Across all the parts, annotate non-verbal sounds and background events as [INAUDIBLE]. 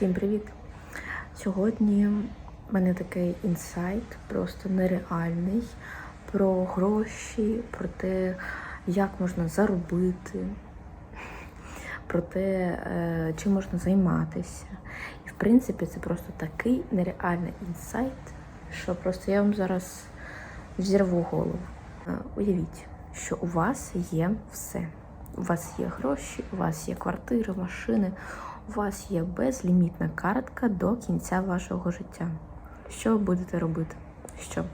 Всім привіт! Сьогодні в мене такий інсайт, просто нереальний про гроші, про те, як можна заробити, про те, е, чим можна займатися. І в принципі, це просто такий нереальний інсайт, що просто я вам зараз взірву голову. Е, Уявіть, що у вас є все. У вас є гроші, у вас є квартири, машини, у вас є безлімітна картка до кінця вашого життя. Що ви будете робити? Що?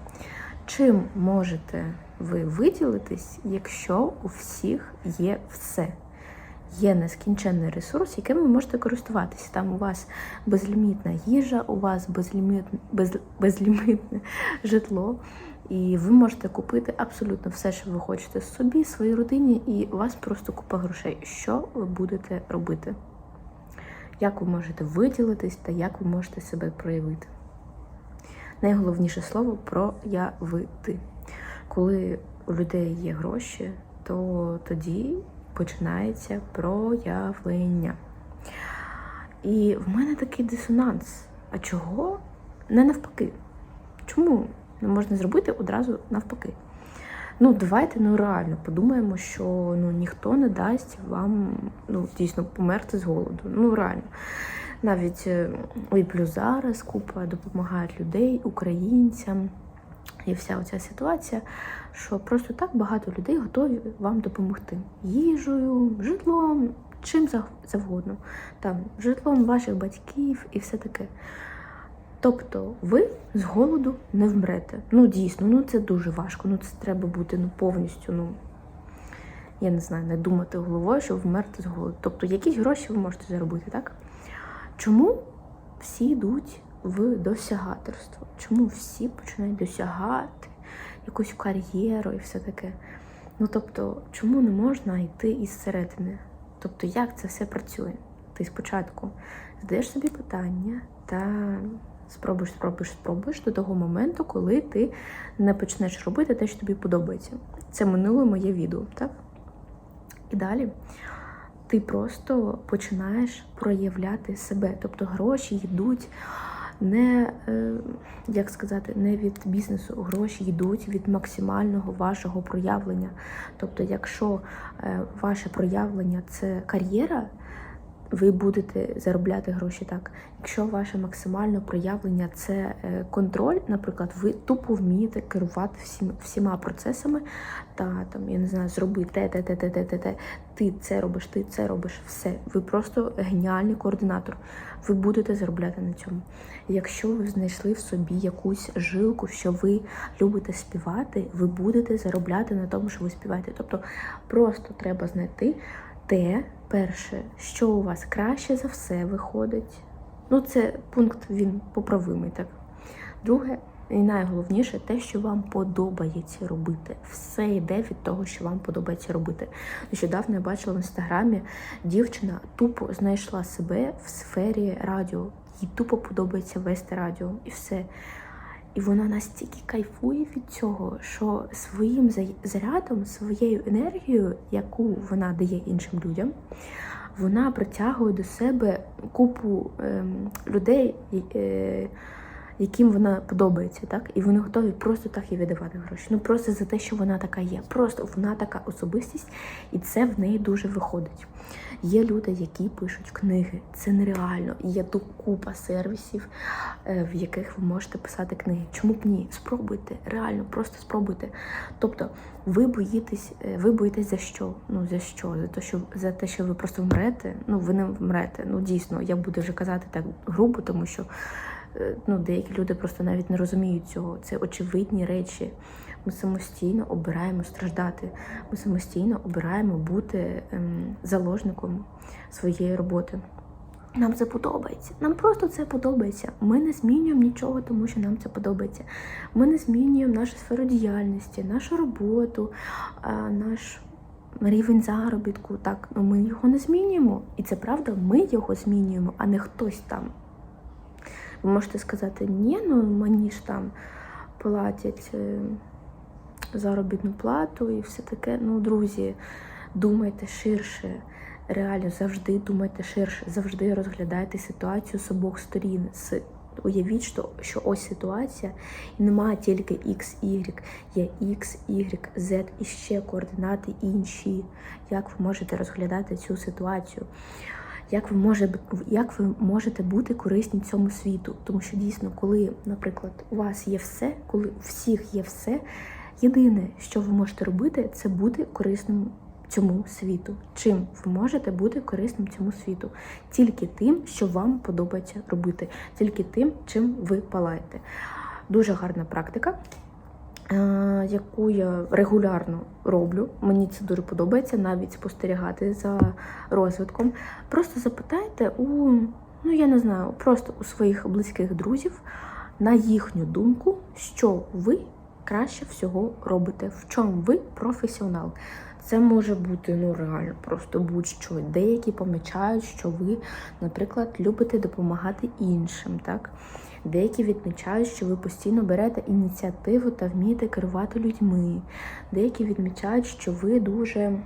Чим можете ви виділитись, якщо у всіх є все? Є нескінченний ресурс, яким ви можете користуватися. Там у вас безлімітна їжа, у вас безлімітне, без, безлімітне [LAUGHS] житло, і ви можете купити абсолютно все, що ви хочете собі, своїй родині, і у вас просто купа грошей. Що ви будете робити? Як ви можете виділитись та як ви можете себе проявити? Найголовніше слово проявити. Коли у людей є гроші, то тоді починається проявлення. І в мене такий дисонанс. А чого не навпаки? Чому не можна зробити одразу навпаки? Ну, давайте ну реально подумаємо, що ну ніхто не дасть вам ну дійсно померти з голоду. Ну реально. Навіть е, і плюс зараз купа допомагають людей, українцям. І вся оця ситуація, що просто так багато людей готові вам допомогти їжею, житлом, чим зав- завгодно, там житлом ваших батьків і все таке. Тобто ви з голоду не вмрете. Ну дійсно, ну це дуже важко. Ну це треба бути ну повністю, ну я не знаю, не думати головою, щоб вмерти з голоду. Тобто якісь гроші ви можете заробити, так? Чому всі йдуть в досягаторство? Чому всі починають досягати якусь кар'єру і все таке? Ну тобто, чому не можна йти із середини? Тобто, як це все працює? Ти спочатку задаєш собі питання та спробуєш, спробуєш, спробуєш до того моменту, коли ти не почнеш робити те, що тобі подобається. Це минуле моє відео, так? І далі ти просто починаєш проявляти себе. Тобто гроші йдуть не, е, як сказати, не від бізнесу, гроші йдуть від максимального вашого проявлення. Тобто, якщо е, ваше проявлення це кар'єра, ви будете заробляти гроші так. Якщо ваше максимальне проявлення це е, контроль, наприклад, ви тупо вмієте керувати всім, всіма процесами, та там, я не знаю, зроби те, те, те, те, те, те, те. Ти це робиш, ти це робиш, все. Ви просто геніальний координатор. Ви будете заробляти на цьому. Якщо ви знайшли в собі якусь жилку, що ви любите співати, ви будете заробляти на тому, що ви співаєте. Тобто просто треба знайти те, перше, що у вас краще за все виходить. Ну, це пункт він поправимий, так. Друге, і найголовніше, те, що вам подобається робити. Все йде від того, що вам подобається робити. Нещодавно я бачила в інстаграмі, дівчина тупо знайшла себе в сфері радіо. Їй тупо подобається вести радіо і все. І вона настільки кайфує від цього, що своїм зарядом, своєю енергією, яку вона дає іншим людям, вона притягує до себе купу ем, людей, е, яким вона подобається, так? І вони готові просто так їй видавати гроші. Ну просто за те, що вона така є. Просто вона така особистість, і це в неї дуже виходить. Є люди, які пишуть книги. Це нереально. Є тут купа сервісів, е, в яких ви можете писати книги. Чому б ні? Спробуйте, реально, просто спробуйте. Тобто, ви боїтесь, е, ви боїтесь за що? Ну за що? За те, що за те, що ви просто вмрете. Ну ви не вмрете. Ну дійсно, я буду вже казати так грубо, тому що ну, деякі люди просто навіть не розуміють цього. Це очевидні речі. Ми самостійно обираємо страждати. Ми самостійно обираємо бути ем, заложником своєї роботи. Нам це подобається. Нам просто це подобається. Ми не змінюємо нічого, тому що нам це подобається. Ми не змінюємо нашу сферу діяльності, нашу роботу, а, наш рівень заробітку. Так, ну ми його не змінюємо. І це правда, ми його змінюємо, а не хтось там. Ви можете сказати, ні, ну мені ж там платять е, заробітну плату і все таке. Ну, друзі, думайте ширше. реально завжди думайте ширше, завжди розглядайте ситуацію з обох сторін. Уявіть, що, що ось ситуація, і немає тільки X, Y, є X, Y, Z і ще координати інші. Як ви можете розглядати цю ситуацію? Як ви, може, як ви можете бути корисні цьому світу? Тому що дійсно, коли, наприклад, у вас є все, коли у всіх є все, єдине, що ви можете робити, це бути корисним цьому світу. Чим ви можете бути корисним цьому світу? Тільки тим, що вам подобається робити, тільки тим, чим ви палаєте. Дуже гарна практика. Е, Яку я регулярно роблю, мені це дуже подобається, навіть спостерігати за розвитком. Просто запитайте у, ну я не знаю, просто у своїх близьких друзів на їхню думку, що ви краще всього робите, в чому ви професіонал. Це може бути ну реально просто будь-що. Деякі помічають, що ви, наприклад, любите допомагати іншим, так? Деякі відмічають, що ви постійно берете ініціативу та вмієте керувати людьми. Деякі відмічають, що ви дуже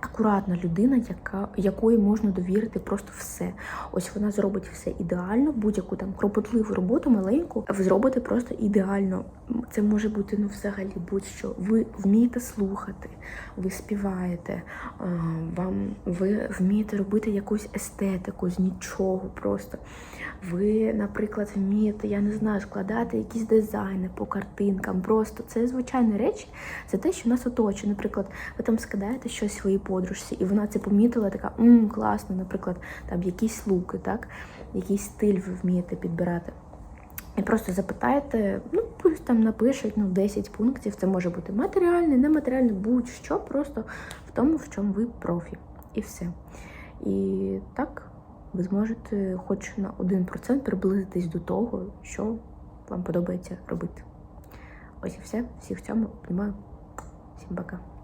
акуратна людина, яка, якої можна довірити просто все. Ось вона зробить все ідеально, будь-яку там кропотливу роботу маленьку, ви зробите просто ідеально. Це може бути ну взагалі будь-що. Ви вмієте слухати, ви співаєте, вам ви вмієте робити якусь естетику з нічого просто. Ви, наприклад, вмієте, я не знаю, складати якісь дизайни по картинкам. Просто це звичайні речі, це те, що нас оточує. Наприклад, ви там скидаєте щось своїй подружці, і вона це помітила, така мм, класно, наприклад, там якісь луки, так, якийсь стиль ви вмієте підбирати. І просто запитаєте, ну пусть там напишуть ну, 10 пунктів. Це може бути матеріальне, нематеріальне, будь-що, просто в тому, в чому ви профі. І все. І так ви зможете хоч на 1% приблизитись до того, що вам подобається робити. Ось і все. Всіх в цьому обнімаю. Всім пока.